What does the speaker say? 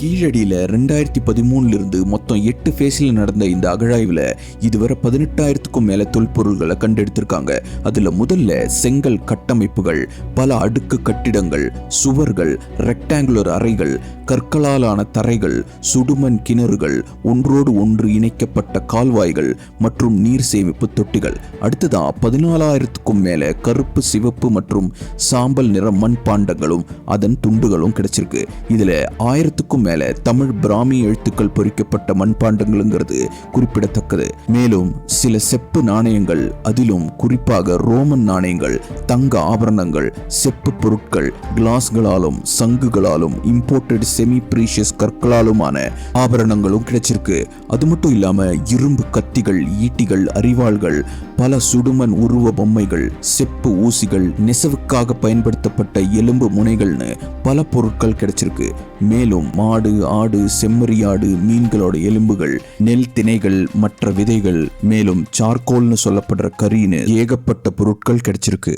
கீழடியில் ரெண்டாயிரத்தி பதிமூணுல இருந்து மொத்தம் எட்டு ஃபேஸில் நடந்த இந்த அகழாய்வில் இதுவரை பதினெட்டாயிரத்துக்கும் மேலே தொல்பொருள்களை கண்டெடுத்திருக்காங்க. அதில் முதல்ல செங்கல் கட்டமைப்புகள் பல அடுக்கு கட்டிடங்கள் சுவர்கள் ரெக்டாங்குலர் அறைகள் கற்களாலான தரைகள் சுடுமண் கிணறுகள் ஒன்றோடு ஒன்று இணைக்கப்பட்ட கால்வாய்கள் மற்றும் நீர் சேமிப்பு தொட்டிகள். அடுத்ததா பதினாலாயிரத்துக்கும் மேலே கருப்பு சிவப்பு மற்றும் சாம்பல் நிற மண் பாண்டங்களும் அதன் துண்டுகளும் கிடைச்சிருக்கு. இதுல ஆயிரத்துக்கும் மேல தமிழ் பிராமி எழுத்துக்கள் பொறிக்கப்பட்ட மண்பாண்டங்களுங்கிறது குறிப்பிடத்தக்கது. மேலும் சில செப்பு நாணயங்கள் அதிலும் குறிப்பாக ரோமன் நாணயங்கள் தங்க ஆபரணங்கள் செப்பு பொருட்கள் கிளாஸ்களாலும் சங்குகளாலும் இம்போர்ட்டட் செமி பிரீஷியஸ் கற்களாலுமான ஆபரணங்களும் கிடைச்சிருக்கு. அது மட்டும் இல்லாம இரும்பு கத்திகள் ஈட்டிகள் அரிவாள்கள் பல சுடுமண் உருவ பொம்மைகள் செப்பு ஊசிகள் நெசவுக்காக பயன்படுத்தப்பட்ட எலும்பு முனைகள்னு பல பொருட்கள் கிடைச்சிருக்கு. மேலும் மாடு ஆடு செம்மறியாடு மீன்களோட எலும்புகள் நெல் திணைகள் மற்ற விதைகள் மேலும் சார்கோல்னு சொல்லப்படுற கரின்னு ஏகப்பட்ட பொருட்கள் கிடைச்சிருக்கு.